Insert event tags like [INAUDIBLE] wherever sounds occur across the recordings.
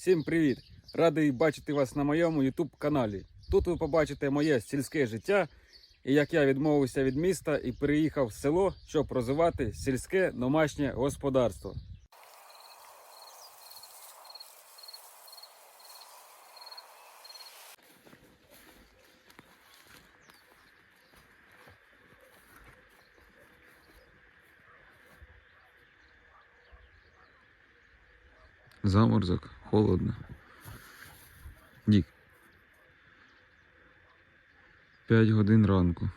Всім привіт! Радий бачити вас на моєму YouTube каналі. Тут ви побачите моє сільське життя і як я відмовився від міста і переїхав в село, щоб розвивати сільське домашнє господарство. Заморозок, холодно. Дік. 5 годин ранку.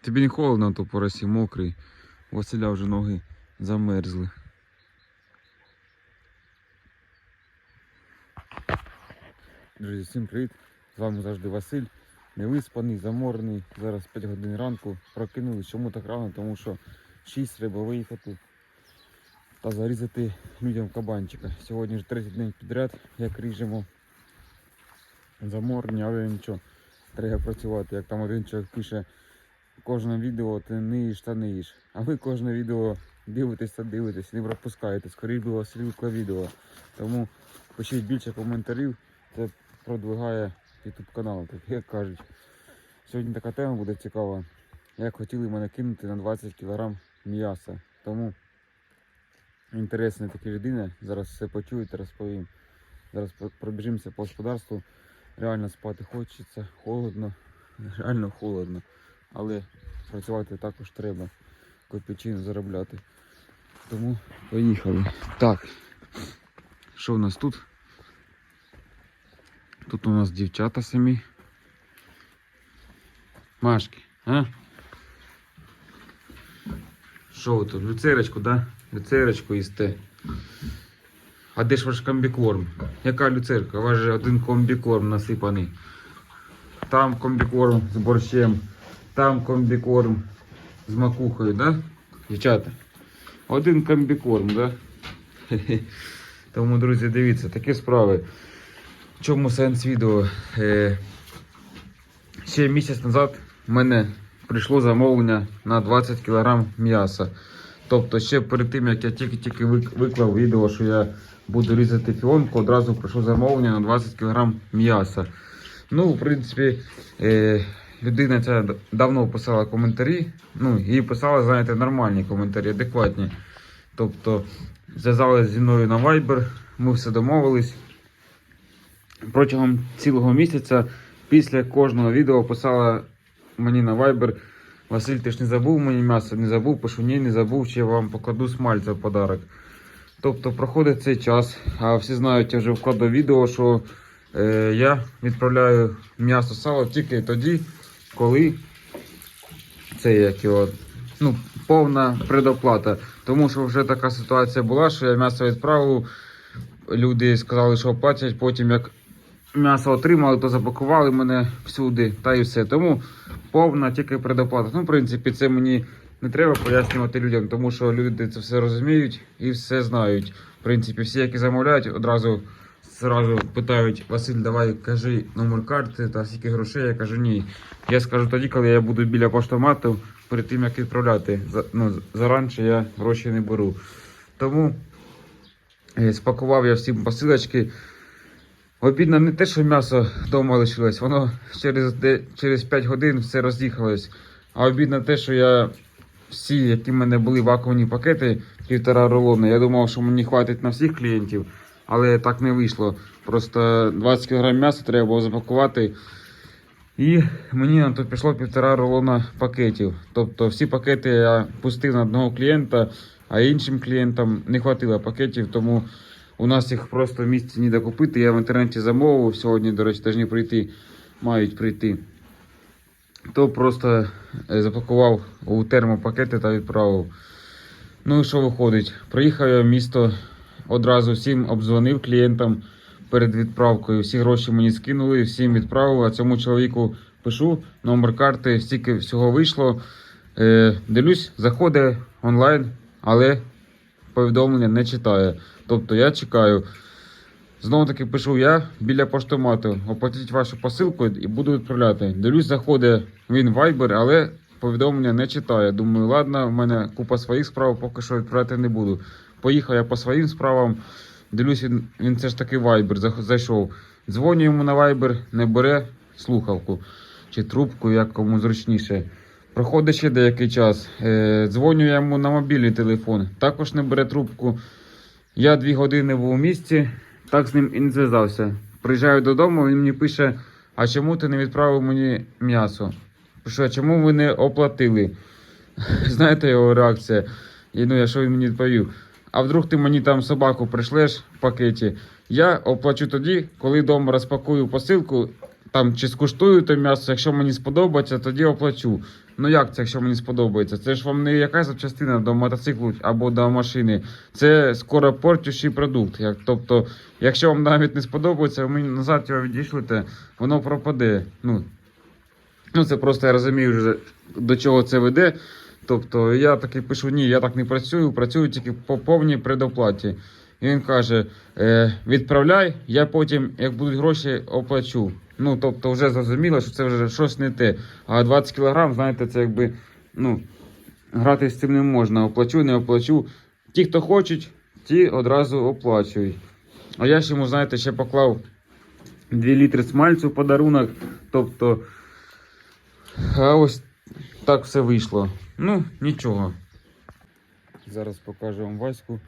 Тобі не холодно, то по росі мокрий. У Василя вже ноги замерзли. Друзі, всім привіт! З вами завжди Василь. Невиспаний, заморений. Зараз 5 годин ранку. Прокинулись. Чому так рано? Тому що 6 треба виїхати та зарізати людям кабанчика. Сьогодні ж третій день підряд, як ріжемо заморні, але нічого, треба працювати. Як там один чоловік пише, кожне відео ти не їш та не їш. А ви кожне відео дивитесь та дивитесь, не пропускаєте. Скоріше було слідка відео. Тому пишіть більше коментарів, це продвигає YouTube канал, так як кажуть. Сьогодні така тема буде цікава. Як хотіли мене кинути на 20 кг м'яса. Тому інтересна така людина. Зараз все почуєте, розповім. Зараз пробіжимося по господарству. Реально спати хочеться, холодно, реально холодно. Але працювати також треба, копійчину заробляти. Тому поїхали. Так. Що в нас тут? Тут у нас дівчата самі. Машки, а? Що ви тут? Люцерочку, да? Люцерочку їсте. А де ж ваш комбікорм? Яка люцерка? У вас же один комбікорм насипаний. Там комбікорм з борщем, там комбікорм з макухою, да? Дівчата. Один комбікорм, да? [LAUGHS] Тому, друзі, дивіться, такі справи. В чому сенс відео? Е, ще місяць назад в мене прийшло замовлення на 20 кг м'яса. Тобто ще перед тим, як я тільки-тільки виклав відео, що я буду різати фіонку, одразу прийшло замовлення на 20 кг м'яса. Ну, в принципі, е, людина ця давно писала коментарі. Ну, і писала, знаєте, нормальні коментарі, адекватні. Тобто, зв'язалися зі мною на Viber, ми все домовились. Протягом цілого місяця після кожного відео писала мені на Viber Василь, ти ж не забув мені м'ясо, не забув, пишу, ні, не забув, чи я вам покладу смальця в подарок. Тобто проходить цей час, а всі знають, я вже вкладу відео, що е, я відправляю м'ясо сало тільки тоді, коли це як його, ну, повна предоплата. Тому що вже така ситуація була, що я м'ясо відправив, люди сказали, що оплатять, потім як м'ясо отримали, то запакували мене всюди, та і все. Тому повна тільки предоплата. Ну, в принципі, це мені не треба пояснювати людям, тому що люди це все розуміють і все знають. В принципі, всі, які замовляють, одразу зразу питають: Василь, давай кажи номер карти та скільки грошей. Я кажу, ні. Я скажу тоді, коли я буду біля поштомату, перед тим як відправляти. Ну, заранше я гроші не беру. Тому е, спакував я всім посилочки. Обідно не те, що м'ясо вдома лишилось, воно через, через 5 годин все роз'їхалось. А обідно те, що я всі, які в мене були вакуумні пакети, півтора рулони, я думав, що мені хватить на всіх клієнтів, але так не вийшло. Просто 20 кг м'яса треба було запакувати. І мені на то пішло півтора рулона пакетів. Тобто всі пакети я пустив на одного клієнта, а іншим клієнтам не хватило пакетів, тому у нас їх просто в місті ніде купити. Я в інтернеті замовив. Сьогодні, до речі, повинні прийти, мають прийти. То просто е, запакував у термопакети та відправив. Ну і що виходить? Приїхав я в місто, одразу всім обдзвонив клієнтам перед відправкою. Всі гроші мені скинули, всім відправив. А цьому чоловіку пишу номер карти, стільки всього вийшло. Е, дивлюсь, заходить онлайн, але повідомлення не читає. Тобто я чекаю. Знову таки пишу я біля поштомату. Оплатіть вашу посилку і буду відправляти. Дивлюсь, заходить він в Viber, але повідомлення не читає. Думаю, ладно, в мене купа своїх справ, поки що відправляти не буду. Поїхав я по своїм справам. Дивлюсь, він, він це ж таки Viber зайшов. Дзвоню йому на Viber, не бере слухавку чи трубку, як кому зручніше. Проходить ще деякий час. Е, дзвоню я йому на мобільний телефон, також не бере трубку. Я дві години був у місті, так з ним і не зв'язався. Приїжджаю додому, він мені пише: а чому ти не відправив мені м'ясо? Пишу, а чому ви не оплатили? [LAUGHS] Знаєте його реакція? І ну, я що він мені відповів? А вдруг ти мені там собаку пришлеш в пакеті? Я оплачу тоді, коли вдома розпакую посилку, там чи скуштую то м'ясо, якщо мені сподобається, тоді оплачу. Ну як це, якщо мені сподобається? Це ж вам не якась запчастина до мотоциклу або до машини. Це скоро портющий продукт. Як, тобто, якщо вам навіть не сподобається, ви мені назад його відійшлите, воно пропаде. Ну, ну це просто я розумію вже до чого це веде. Тобто я таки пишу, ні, я так не працюю, працюю тільки по повній предоплаті. Він каже: е, відправляй, я потім, як будуть гроші, оплачу. Ну, тобто, вже зрозуміло, що це вже щось не те. А 20 кілограм, знаєте, це якби, ну, грати з цим не можна. Оплачу, не оплачу. Ті, хто хочуть, ті одразу оплачують. А я ж йому, знаєте, ще поклав 2 літри смальцю в подарунок. Тобто, а ось так все вийшло. Ну, нічого. Зараз покажу вам Ваську,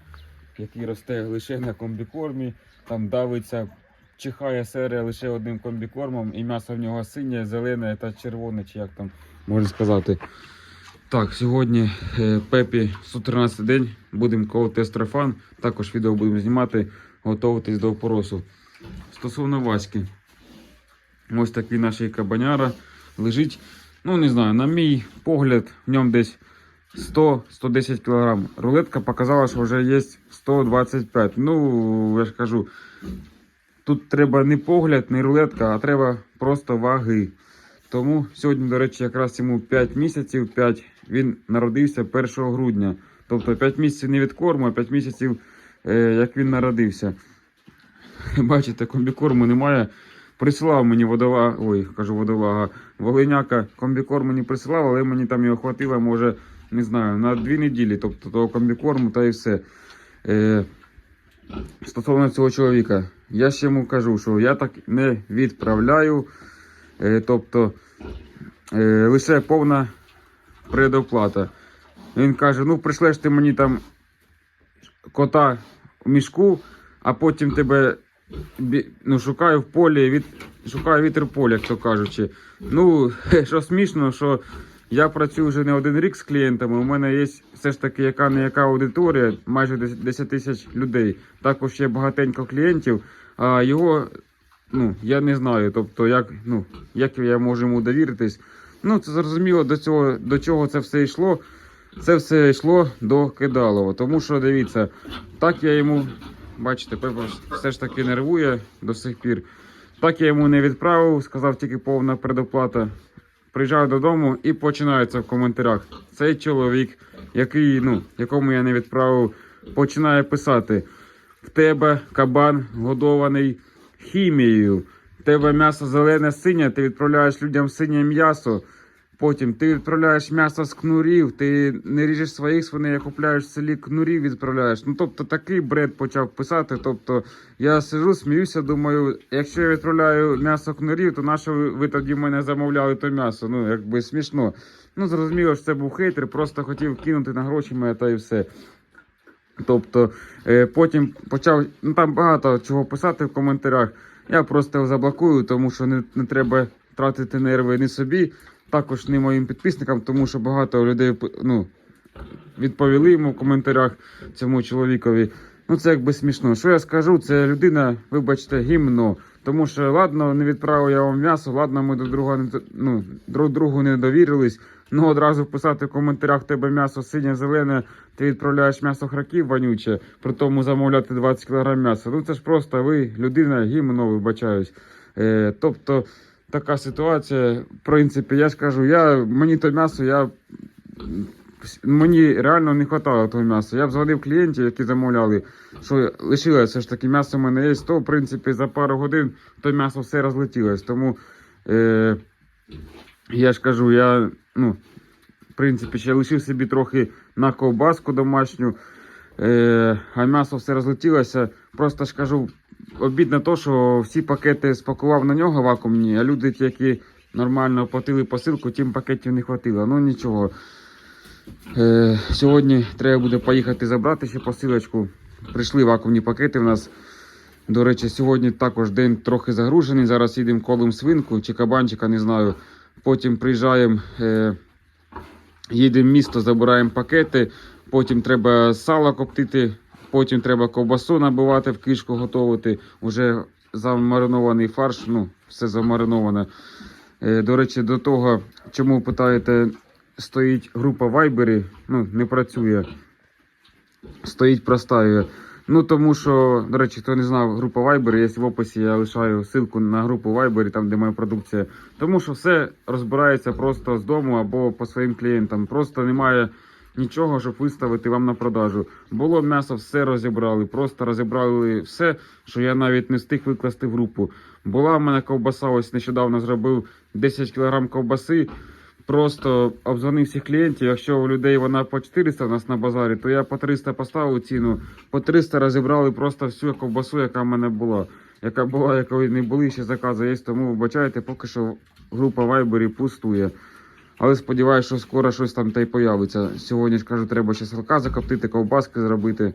який росте лише на комбікормі. Там давиться, чихає серія лише одним комбікормом, і м'ясо в нього синє, зелене та червоне, чи як там можна сказати. Так, сьогодні е, Пепі 113 день. Будемо колоти естрофан. Також відео будемо знімати, готуватись до опоросу. Стосовно Васьки. Ось такий наш кабаняра лежить. Ну, не знаю, на мій погляд, в ньому десь 100-110 кг. Рулетка показала, що вже є 125. Ну, я ж кажу, тут треба не погляд, не рулетка, а треба просто ваги. Тому сьогодні, до речі, якраз йому 5 місяців, 5, він народився 1 грудня. Тобто 5 місяців не від корму, а 5 місяців, е, як він народився. [LAUGHS] Бачите, комбікорму немає. Присилав мені водолага, ой, кажу водолага, Волиняка комбікорм мені присилав, але мені там його хватило, може, не знаю, на дві неділі, тобто того комбікорму та і все. Е, стосовно цього чоловіка, я ще йому кажу, що я так не відправляю. Е, тобто е, лише повна предоплата. Він каже: ну прийшлеш ти мені там кота в мішку, а потім тебе ну, шукаю в полі, від, шукаю вітер в полі, як то кажучи. Ну, [LAUGHS] що смішно, що я працюю вже не один рік з клієнтами. У мене є все ж таки яка не яка аудиторія, майже 10 10 тисяч людей. Також є багатенько клієнтів, а його ну, я не знаю. Тобто, як, ну, як я можу йому довіритись. Ну, це зрозуміло, до цього, до чого це все йшло. Це все йшло до Кидалова. Тому що дивіться, так я йому, бачите, Пепа все ж таки нервує до сих пір. Так я йому не відправив, сказав тільки повна предоплата. Приїжджаю додому і починається в коментарях. Цей чоловік, який, ну, якому я не відправив, починає писати: в тебе кабан годований хімією, в тебе м'ясо зелене синє, ти відправляєш людям синє м'ясо. Потім ти відправляєш м'ясо з кнурів, ти не ріжеш своїх свиней, а купляєш в селі кнурів, відправляєш. Ну тобто такий бред почав писати. Тобто я сижу, сміюся, думаю, якщо я відправляю м'ясо кнурів, то на що ви, тоді мене замовляли то м'ясо? Ну якби смішно. Ну зрозуміло, що це був хейтер, просто хотів кинути на гроші мене та і все. Тобто е, потім почав, ну там багато чого писати в коментарях. Я просто заблокую, тому що не, не треба тратити нерви ні собі, також не моїм підписникам, тому що багато людей ну, відповіли йому в коментарях цьому чоловікові. Ну це якби смішно. Що я скажу? Це людина, вибачте, гімно. Тому що ладно, не відправив я вам м'ясо, ладно, ми до друга не ну, друг другу не довірились. Ну одразу писати в коментарях тебе м'ясо синє зелене, ти відправляєш м'ясо храків вонюче, при тому замовляти 20 кг м'яса. Ну це ж просто ви, людина, гімно, вибачаюсь. Е, тобто така ситуація. В принципі, я ж кажу, я, мені то м'ясо, я. Мені реально не вистачало того м'яса. Я б дзвонив клієнтів, які замовляли, що лишилося ж таки м'ясо в мене є, то в принципі за пару годин то м'ясо все розлетілось. Тому е, я ж кажу, я ну, в принципі ще лишив собі трохи на ковбаску домашню. Е, а м'ясо все розлетілося. Просто ж кажу, обідно то, що всі пакети спакував на нього вакуумні, а люди, ті, які нормально оплатили посилку, тим пакетів не хватило. Ну нічого. Е, сьогодні треба буде поїхати забрати ще посилочку. Прийшли вакуумні пакети в нас. До речі, сьогодні також день трохи загружений. Зараз їдемо колом свинку чи кабанчика, не знаю. Потім приїжджаємо, е, їдемо в місто, забираємо пакети. Потім треба сало коптити, потім треба ковбасу набивати в кишку, готувати. Уже замаринований фарш, ну, все замариноване. Е, До речі, до того, чому питаєте, стоїть група Вайбері, ну, не працює. Стоїть простає. Ну, тому що, до речі, хто не знав, група Viber, є в описі, я лишаю ссылку на групу Viber, там, де моя продукція. Тому що все розбирається просто з дому або по своїм клієнтам. Просто немає нічого, щоб виставити вам на продажу. Було м'ясо, все розібрали, просто розібрали все, що я навіть не встиг викласти в групу. Була в мене ковбаса, ось нещодавно зробив 10 кг ковбаси. Просто обзвонив всіх клієнтів. Якщо у людей вона по 400 у нас на базарі, то я по 300 поставив ціну. По 300 розібрали просто всю ковбасу, яка в мене була. Яка була, якої не були, ще закази є. Тому вибачайте, поки що група Viber пустує. Але сподіваюся, що скоро щось там та й появиться. Сьогодні ж кажу, треба ще салка закоптити, ковбаски зробити.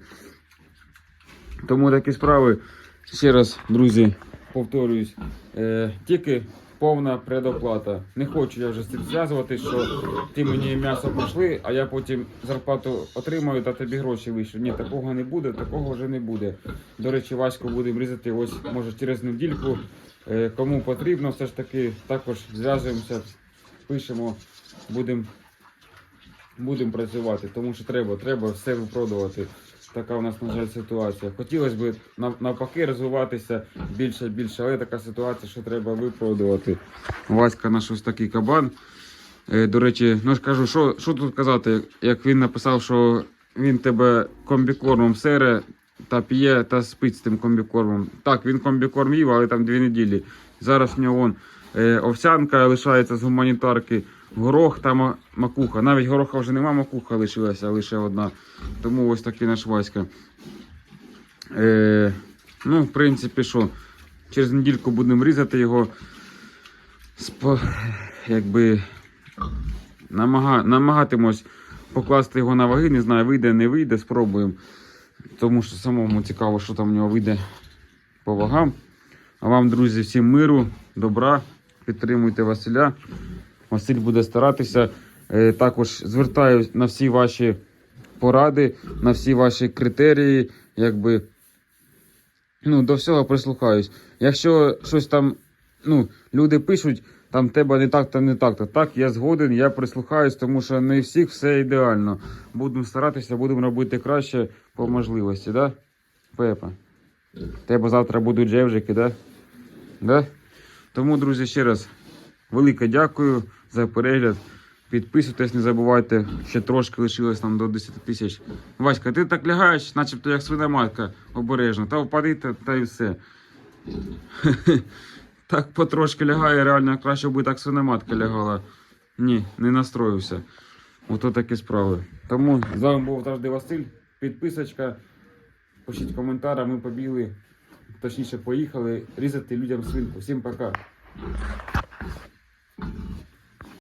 Тому такі справи. Ще раз, друзі, повторююсь, е, тільки повна предоплата. Не хочу я вже з цим зв'язувати, що ти мені м'ясо прийшли, а я потім зарплату отримаю та тобі гроші вийшли. Ні, такого не буде, такого вже не буде. До речі, Ваську будемо різати ось може через недільку. Е, кому потрібно, все ж таки також зв'язуємося, пишемо, будемо будем працювати, тому що треба, треба все випродувати. Така у нас, на жаль, ситуація. Хотілося б навпаки розвиватися більше і більше, але така ситуація, що треба випродувати. Васька наш ось такий кабан. Е, до речі, ну ж кажу, що, що тут казати, як він написав, що він тебе комбікормом сере та п'є та спить з тим комбікормом. Так, він комбікорм їв, але там дві неділі. Зараз в нього вон, е, овсянка лишається з гуманітарки, горох та макуха. Навіть гороха вже нема, макуха лишилася лише одна. Тому ось такий наш Васька. Е, ну, в принципі, що, через недільку будемо різати його. Спо, якби намага, намагатимось покласти його на ваги, не знаю, вийде, не вийде, спробуємо. Тому що самому цікаво, що там в нього вийде по вагам. А вам, друзі, всім миру, добра, підтримуйте Василя. Василь буде старатися. Е, Також звертаю на всі ваші поради, на всі ваші критерії, якби ну, до всього прислухаюсь. Якщо щось там, ну, люди пишуть, там тебе не так, то не так, то так, я згоден, я прислухаюсь, тому що не всіх все ідеально. Будемо старатися, будемо робити краще по можливості, да? Пепа. Тебе завтра будуть джевжики, да? Да? Тому, друзі, ще раз велике дякую за перегляд. Підписуйтесь, не забувайте, ще трошки лишилось нам до 10 тисяч. Васька, ти так лягаєш, начебто як свиноматка, обережно, та впади та, та і все. [LAUGHS] Так потрошки лягає, реально краще би так свиноматка лягала. Ні, не настроївся. Ото такі справи. Тому з вами був завжди Василь. Підписочка, пишіть коментар, а ми побігли, точніше поїхали різати людям свинку. Всім пока.